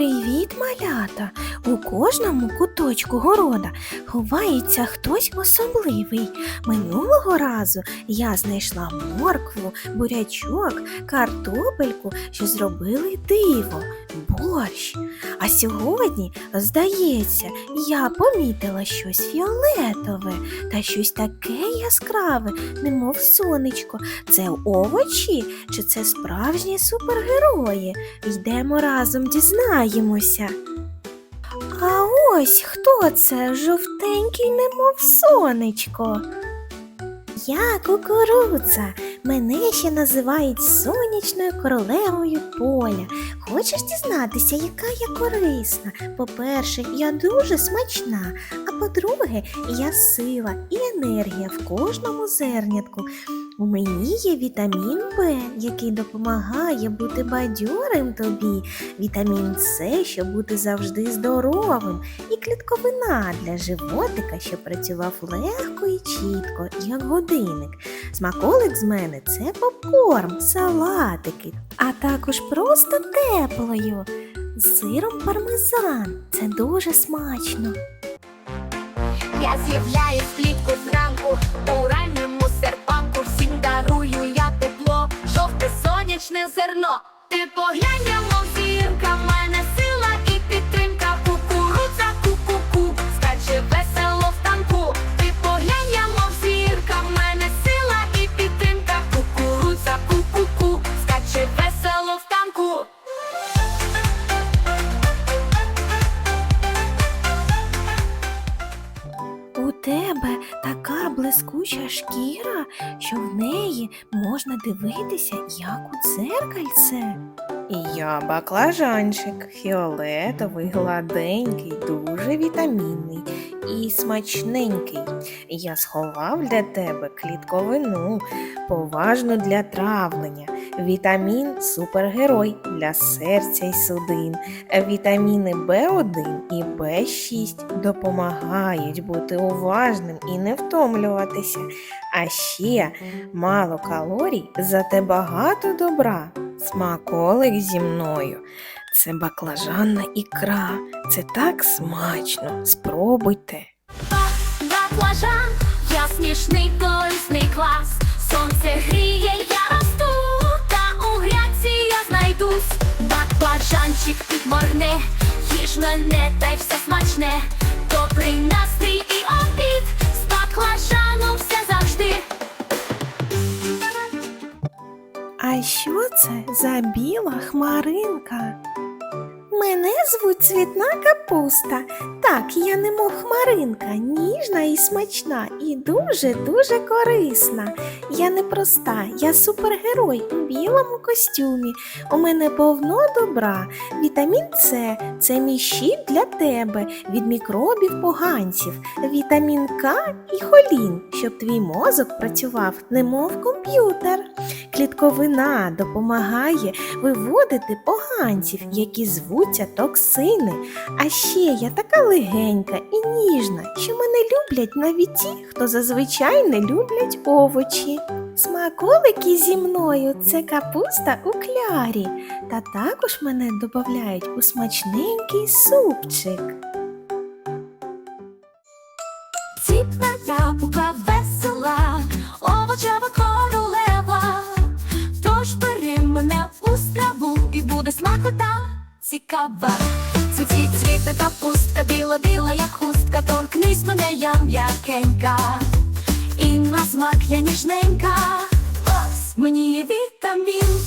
Привіт, малята! У кожному куточку города ховається хтось особливий. Минулого разу я знайшла моркву, бурячок, картопельку, що зробили диво, борщ. А сьогодні, здається, я помітила щось фіолетове та щось таке яскраве, немов сонечко. Це овочі чи це справжні супергерої? Йдемо разом дізнаємося. А ось хто це жовтенький, немов сонечко? Я кукурудза. Мене ще називають сонячною королевою поля. Хочеш дізнатися, яка я корисна? По-перше, я дуже смачна, а по-друге, я сила і енергія в кожному зернятку. У мені є вітамін Б, який допомагає бути бадьорим тобі, вітамін С, щоб бути завжди здоровим, і клітковина для животика, щоб працював легко і чітко, як годинник. Смаколик з мене це попкорн, салатики, а також просто теплою. З сиром пармезан. Це дуже смачно. Я з'являюсь влітку зранку у сонячне зерно. Ти поглянь, мов зірка, в мене дивитися, як у дзеркальце. Я баклажанчик, фіолетовий, гладенький, дуже вітамінний і смачненький. Я сховав для тебе клітковину, поважну для травлення, вітамін супергерой для серця й судин. Вітаміни В1 і В6 допомагають бути уважним і не втомлюватися. А ще мало калорій, зате багато добра. Смаколик зі мною. Це баклажанна ікра. Це так смачно. Спробуйте. Баклажан, я смішний корисний клас. Сонце гріє, я росту, та у грядці я знайдусь. Баклажанчик підморне, їж мене, та й все смачне. Добрий настрій і обід, з баклажаном все завжди. А що це за біла хмаринка? Мене звуть цвітна капуста. Так, я немов хмаринка, ніжна і смачна, і дуже-дуже корисна. Я не проста, я супергерой у білому костюмі. У мене повно добра. Вітамін С це мій щит для тебе від мікробів поганців. Вітамін К і холін, щоб твій мозок працював немов комп'ютер. Клітковина допомагає виводити поганців, які звуться токсини. А ще я така легенька і ніжна, що мене люблять навіть ті, хто зазвичай не люблять овочі. Смаколики зі мною це капуста у клярі, та також мене додають у смачненький супчик. Ціпна яблука цікава. Цвіті цвіте капуста, біла, біла, як хустка, торкнись мене, я м'якенька. І на смак я ніжненька. Ось мені є вітамін,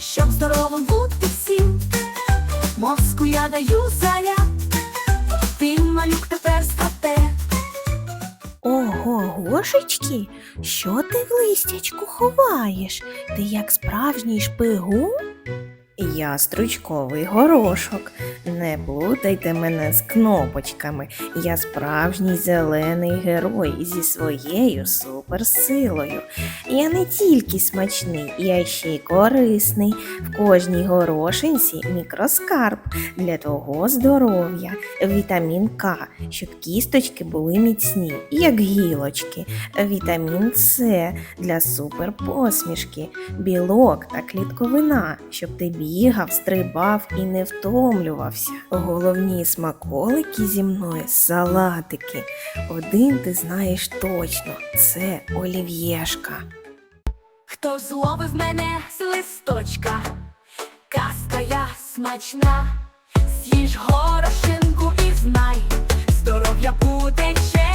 щоб здоровим бути всім. Мозку я даю заряд, ти малюк тепер стате. Ого, гошечки, що ти в листячку ховаєш? Ти як справжній шпигун? Я стручковий горошок. Не плутайте мене з кнопочками. Я справжній зелений герой зі своєю суперсилою. Я не тільки смачний, я ще й корисний. В кожній горошинці мікроскарб для того здоров'я, вітамін К, щоб кісточки були міцні, як гілочки, вітамін С для суперпосмішки, білок та клітковина, щоб ти бігав, стрибав і не втомлювався. Головні смаколики зі мною салатики. Один ти знаєш точно, це олів'єшка. Хто зловив мене з листочка, казка я смачна, з'їж горошинку і знай, здоров'я буде через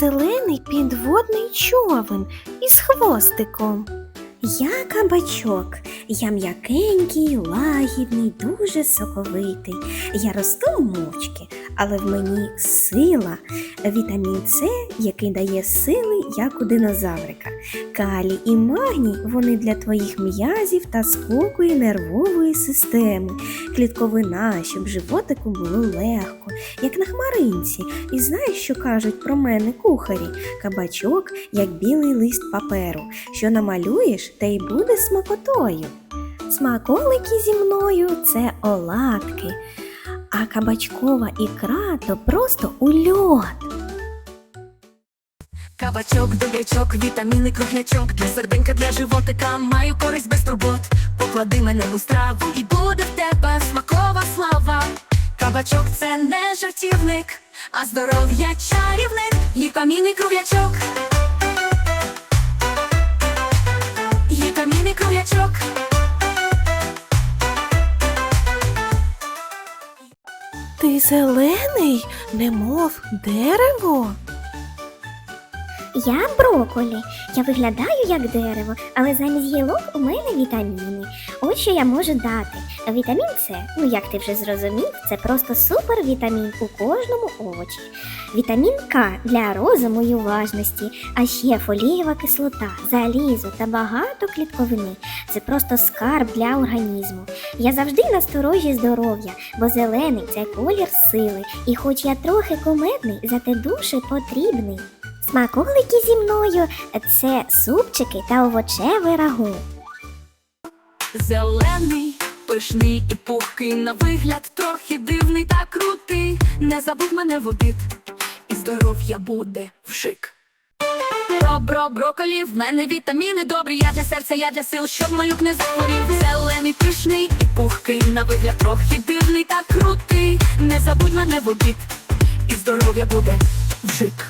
зелений підводний човен із хвостиком. Я кабачок, я м'якенький, лагідний, дуже соковитий. Я росту мовчки, але в мені сила, вітамін С, який дає сили, як у динозаврика. Калій і магній вони для твоїх м'язів та спокою нервової системи. Клітковина, щоб животику було легко, як на хмаринці. І знаєш, що кажуть про мене кухарі? Кабачок, як білий лист паперу, що намалюєш, те й буде смакотою. Смаколики зі мною це оладки, а кабачкова ікра то просто ульот. Кабачок, добрячок, вітаміни, круглячок. Для серденька, для животика маю користь без турбот. Поклади мене у страву і буде в тебе смакова слава. Кабачок це не жартівник, а здоров'я чарівник. Вітаміни, круглячок зелений, немов дерево. Я броколі. Я виглядаю як дерево, але замість гілок у мене вітаміни. Що я можу дати. Вітамін С, ну як ти вже зрозумів, це просто супервітамін у кожному овочі. Вітамін К для розуму і уважності, а ще фолієва кислота, залізо та багато клітковини. Це просто скарб для організму. Я завжди насторожі здоров'я, бо зелений це колір сили. І хоч я трохи комедний, зате дуже потрібний. Смаколики зі мною це супчики та овочеве рагу. Зелений, пишний і пухкий на вигляд, трохи дивний та крутий. Не забудь мене водит, і здоров'я буде вшик. Бро-бро, броколі, в мене вітаміни добрі, я для серця, я для сил, щоб малюк не захворів. Зелений, пишний і пухкий, на вигляд трохи дивний та крутий. Не забудь мене водит, і здоров'я буде вшик.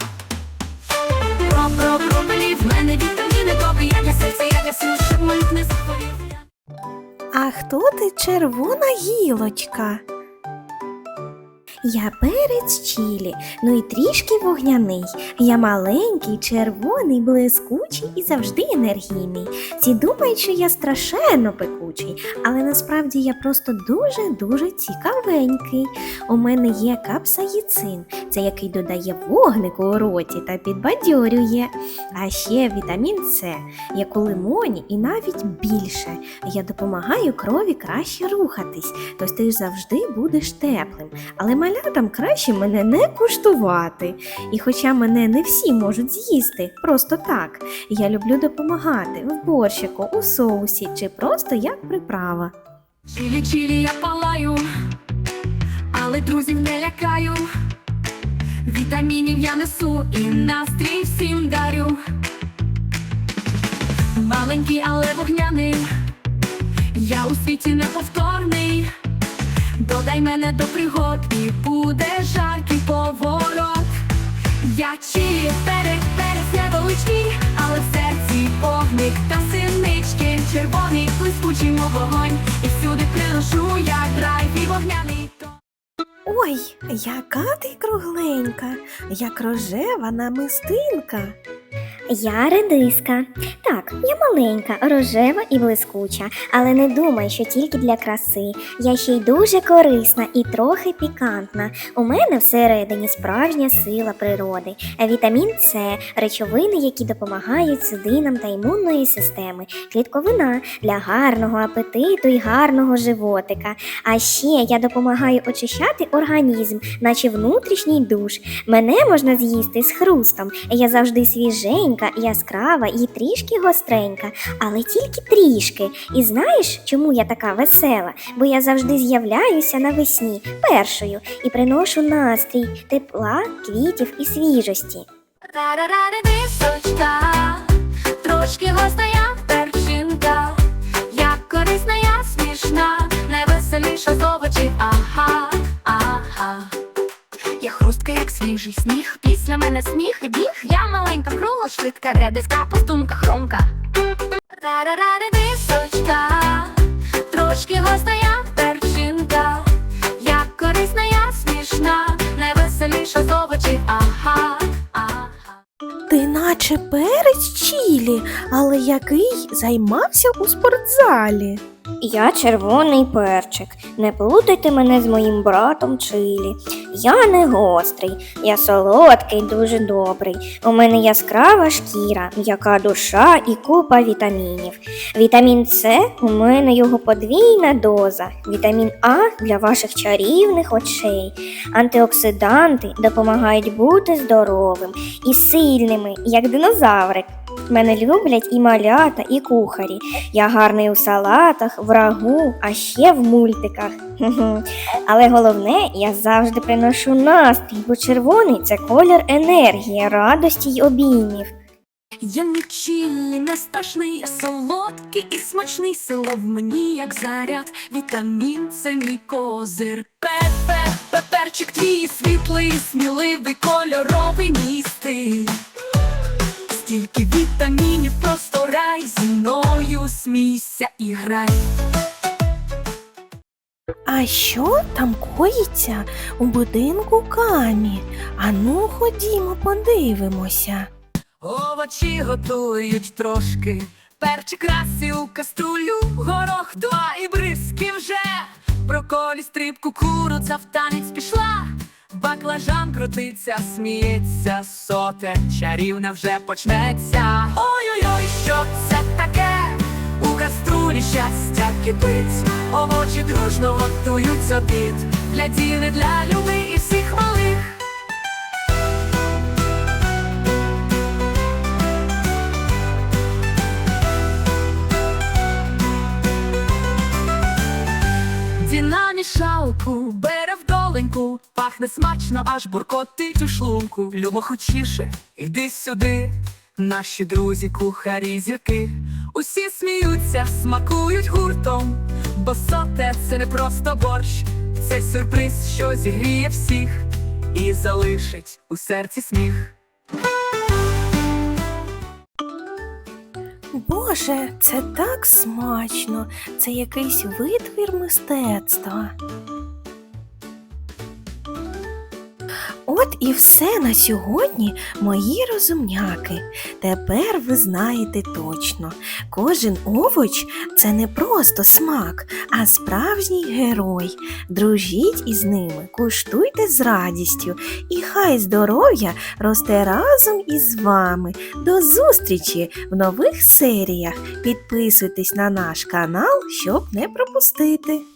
Бро-бро, броколі, в мене вітаміни добрі, я для серця, я для сил, Хто ти червона гілочка? Я перець чілі, ну і трішки вогняний. Я маленький, червоний, блискучий і завжди енергійний. Всі думають, що я страшенно пекучий, але насправді я просто дуже-дуже цікавенький. У мене є капсаїцин, це який додає вогнику у роті та підбадьорює. А ще вітамін С, як у лимоні і навіть більше. Я допомагаю крові краще рухатись, тож ти завжди будеш теплим. Але малятам краще мене не куштувати. І хоча мене не всі можуть з'їсти просто так, я люблю допомагати в борщику, у соусі чи просто як приправа. Чилі, чилі, я палаю, але друзів не лякаю. Вітамінів я несу і настрій всім дарю. Маленький, але вогняний. Я у світі неповторний. Додай мене до пригод і буде жаркий поворот. Я чилі, перед, перець невеличкий, але в серці вогник та синички. Червоний блискучий мов вогонь, і всюди приношу я драйв і вогняний тон. Ой, яка ти кругленька, як рожева намистинка. Я редиска. Так, я маленька, рожева і блискуча, але не думай, що тільки для краси. Я ще й дуже корисна і трохи пікантна. У мене всередині справжня сила природи. Вітамін С, речовини, які допомагають судинам та імунної системи, клітковина для гарного апетиту і гарного животика. А ще я допомагаю очищати організм, наче внутрішній душ. Мене можна з'їсти з хрустом. Я завжди свіженька, яскрава і трішки гостренька, але тільки трішки. І знаєш, чому я така весела? Бо я завжди з'являюся навесні першою і приношу настрій, тепла, квітів і свіжості. Тарарарисочка, трошки гостя я перчинка, як корисна, я смішна, найвеселіша з овочів, ага. Я хрустка, як свіжий сніг, після мене сміх і біг, я маленька, кругла, швидка, редиска, пустунка, хромка. Тарарарисочка, трошки гостя я перчинка, як корисна, я смішна, найвеселіша з овочів, ага. Ти наче перець чілі, але який займався у спортзалі. Я червоний перчик. Не плутайте мене з моїм братом Чилі. Я не гострий, я солодкий, дуже добрий. У мене яскрава шкіра, м'яка душа і купа вітамінів. Вітамін С у мене його подвійна доза. Вітамін А для ваших чарівних очей. Антиоксиданти допомагають бути здоровим і сильними, як динозаврик. Мене люблять і малята, і кухарі. Я гарний у салатах, в рагу, а ще в мультиках. Але головне, я завжди приношу настрій, бо червоний це колір енергії, радості й обіймів. Я не чилий, не страшний, я солодкий і смачний село в мені, як заряд, вітамін це мій козир. Пепе, пеперчик твій світлий, сміливий, кольоровий мій. Стільки вітамінів, просто рай зі мною смійся і грай. А що там коїться у будинку камі? Ану, ходімо, подивимося. Овочі готують трошки, перчик красі у каструлю, горох два і бризки вже. Броколі, стриб, кукурудза в танець пішла. Баклажан крутиться, сміється, соте, чарівна вже почнеться. Ой-ой-ой, що це таке? У каструлі щастя кипить, овочі дружно готують обід. Для діли, для людей і всіх малих. Діна мішалку бере в доленьку, пахне смачно, аж буркотить у шлунку. Любо хочіше, іди сюди, наші друзі, кухарі, зірки. Усі сміються, смакують гуртом, бо соте це не просто борщ, це сюрприз, що зігріє всіх і залишить у серці сміх. Боже, це так смачно. Це якийсь витвір мистецтва. От і все на сьогодні, мої розумняки. Тепер ви знаєте точно, кожен овоч це не просто смак, а справжній герой. Дружіть із ними, куштуйте з радістю, і хай здоров'я росте разом із вами. До зустрічі в нових серіях. Підписуйтесь на наш канал, щоб не пропустити.